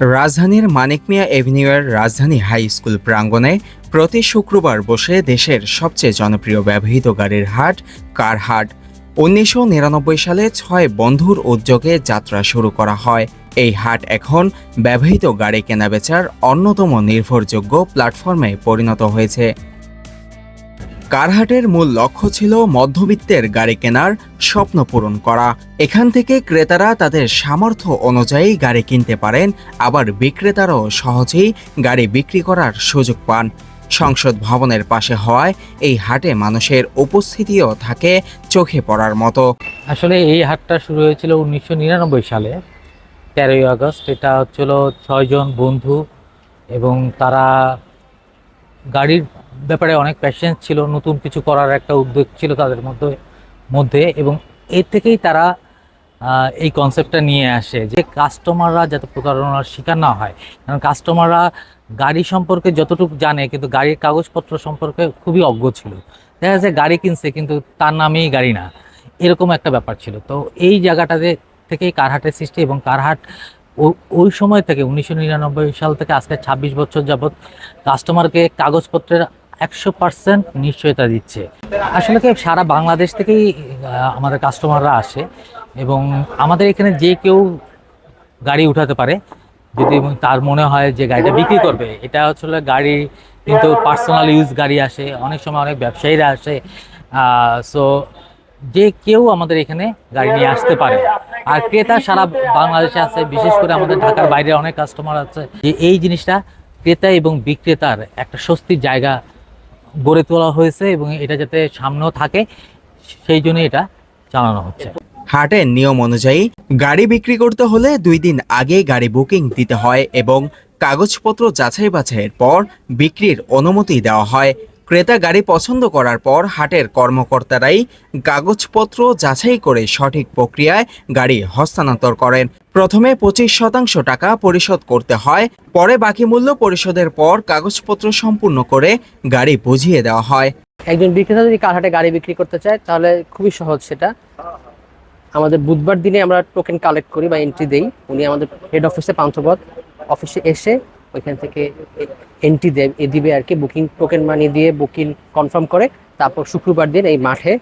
রাজধানীর মানিক মিয়া এভিনিউয়ের রাজধানী high school প্রাঙ্গণে প্রতি শুক্রবার বসে দেশের সবচেয়ে জনপ্রিয় ব্যবহৃত গাড়ির হাট, কার হাট। উনিশশো নিরানব্বই সালে ছয় বন্ধুর উদ্যোগে যাত্রা শুরু করা হয়। এই হাট এখন ব্যবহৃত গাড়ি কেনাবেচার অন্যতম নির্ভরযোগ্য প্ল্যাটফর্মে পরিণত হয়েছে। কারহাটের মূল লক্ষ্য ছিল মধ্যবিত্তের গাড়ি কেনার স্বপ্ন পূরণ করা। এখান থেকে ক্রেতারা তাদের সামর্থ্য অনুযায়ী গাড়ি কিনতে পারেন, আবার বিক্রেতারাও সহজেই গাড়ি বিক্রি করার সুযোগ পান। সংসদ ভবনের পাশে হওয়ায় এই হাটে মানুষের উপস্থিতিও থাকে চোখে পড়ার মতো। আসলে এই হাটটা শুরু হয়েছিল উনিশশো নিরানব্বই সালে, তেরোই আগস্ট। এটা হচ্ছিল ছয়জন বন্ধু এবং তারা গাড়ির ব্যাপারে অনেক প্যাশেন্স ছিল, নতুন কিছু করার একটা উদ্যোগ ছিল তাদের মধ্যে মধ্যে এবং এর থেকেই তারা এই কনসেপ্টটা নিয়ে আসে যে কাস্টমাররা যাতে প্রতারণার শিকার না হয়। কারণ কাস্টমাররা গাড়ি সম্পর্কে যতটুকু জানে, কিন্তু গাড়ির কাগজপত্র সম্পর্কে খুবই অজ্ঞ ছিল। দেখা যাচ্ছে গাড়ি কিনছে, কিন্তু তার নামেই গাড়ি না। এরকম একটা ব্যাপার ছিল। তো এই জায়গাটাতে থেকেই কারহাটের সৃষ্টি এবং কারহাট ওই সময় থেকে, উনিশশো নিরানব্বই সাল থেকে আজকে ছাব্বিশ বছর যাবৎ কাস্টমারকে কাগজপত্রের একশো পার্সেন্ট নিশ্চয়তা দিচ্ছে। আসলে কি, সারা বাংলাদেশ থেকেই আমাদের কাস্টমাররা আসে এবং আমাদের এখানে যে কেউ গাড়ি উঠাতে পারে, যদি তার মনে হয় যে গাড়িটা বিক্রি করবে, এটা হচ্ছে গাড়ি কিন্তু পার্সোনাল ইউজ গাড়ি আসে, অনেক সময় অনেক ব্যবসায়ীরা আসে সো যে কেউ আমাদের এখানে গাড়ি নিয়ে আসতে পারে। আর ক্রেতা সারা বাংলাদেশে আছে, বিশেষ করে আমাদের ঢাকার বাইরে অনেক কাস্টমার আছে। যে এই জিনিসটা ক্রেতা এবং বিক্রেতার একটা স্বস্তির জায়গা গড়ে তোলা হয়েছে এবং এটা যাতে সামনেও থাকে, সেই জন্য এটা চালানো হচ্ছে। হাটের নিয়ম অনুযায়ী গাড়ি বিক্রি করতে হলে দুই দিন আগে গাড়ি বুকিং দিতে হয় এবং কাগজপত্র যাচাই বাছাইয়ের পর বিক্রির অনুমতি দেওয়া হয়। ক্রেতা গাড়ি পছন্দ করার পর হাটের কর্মকর্তারাই কাগজপত্র যাচাই করে সঠিক প্রক্রিয়ায় গাড়ি হস্তান্তর করেন। প্রথমে পঁচিশ শতাংশ টাকা পরিশোধ করতে হয়, পরে বাকি মূল্য পরিশোধের পর কাগজপত্র সম্পূর্ণ করে গাড়ি বুঝিয়ে দেওয়া হয়। একজন বিক্রেতা যদি কারহাটে গাড়ি বিক্রি করতে চায়, তাহলে খুবই সহজ সেটা। আমাদের বুধবার দিনে আমরা টোকেন কালেক্ট করি বা এন্ট্রি দেই। উনি আমাদের হেড অফিসে পান্থপথ অফিসে এসে ওইখান থেকে এন্ট্রি দিবে আর কি বুকিং টোকেন মানি দিয়ে বুকিং কনফার্ম করে তারপর শুক্রবার দিন এই মাঠে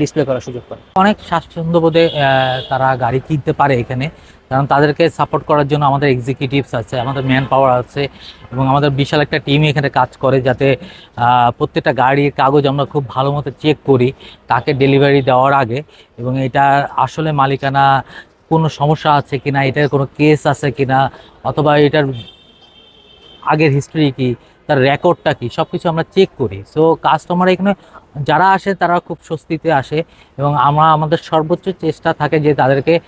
ডিসপ্লে করার সুযোগ পায়। অনেক স্বাচ্ছন্দ্যবোধে আহ, তারা গাড়ি কিনতে পারে এখানে। কারণ তাদেরকে সাপোর্ট করার জন্য আমাদের এক্সিকিউটিভস আছে আমাদের ম্যান পাওয়ার আছে এবং আমাদের বিশাল একটা টিম এখানে কাজ করে যাতে প্রত্যেকটা গাড়ির কাগজ আমরা খুব ভালো মতো চেক করি তাকে ডেলিভারি দেওয়ার আগে। এবং এটা আসলে মালিকানা কোনো সমস্যা আছে কিনা এটার কোনো কেস আছে কিনা অথবা এটার আগের হিস্ট্রি কি তার রেকর্ডটা কি সব কিছু আমরা চেক করি। সো কাস্টমার এখানে যারা আসে তারা খুব স্বস্তিতে আসে এবং আমরা আমাদের সর্বোচ্চ চেষ্টা থাকে যে তাদেরকে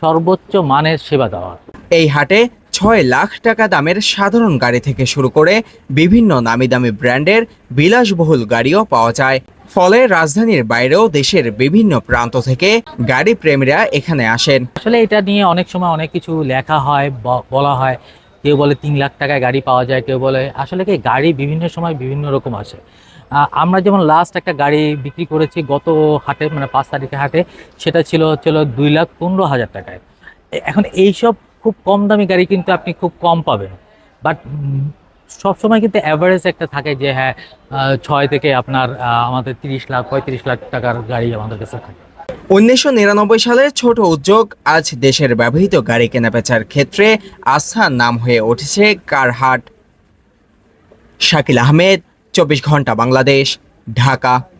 সর্বোচ্চ মানের সেবা দেওয়ার। এই হাটে ছয় লাখ টাকা দামের সাধারণ গাড়ি থেকে শুরু করে বিভিন্ন নামি দামি ব্র্যান্ডের বিলাসবহুল গাড়িও পাওয়া যায়। ফলে রাজধানীর বাইরেও দেশের বিভিন্ন প্রান্ত থেকে গাড়ি প্রেমীরা এখানে আসেন। আসলে এটা নিয়ে অনেক সময় অনেক কিছু লেখা হয় ব- বলা হয়। কেউ বলে তিন লাখ টাকায় গাড়ি পাওয়া যায়, কেউ বলে, আসলে কি গাড়ি বিভিন্ন সময় বিভিন্ন রকম আসে। আমরা যেমন লাস্ট একটা গাড়ি বিক্রি করেছি গত হাটে মানে পাঁচ তারিখে হাটে, সেটা ছিল হচ্ছিল দুই লাখ পনেরো হাজার টাকায়। এখন এইসব খুব কম দামি গাড়ি কিন্তু আপনি খুব কম পাবেন। বাট সবসময় কিন্তু অ্যাভারেজ একটা থাকে যে হ্যাঁ ছয় থেকে আপনার আমাদের তিরিশ লাখ, পঁয়ত্রিশ লাখ টাকার গাড়ি আমাদের কাছে থাকে। উনিশশো নিরানব্বই সালে ছোট উদ্যোগ আজ দেশের ব্যবহৃত গাড়ি কেনাবেচার ক্ষেত্রে আস্থা নাম হয়ে উঠেছে কারহাট। শাকিল আহমেদ, চব্বিশ ঘণ্টা বাংলাদেশ, ঢাকা।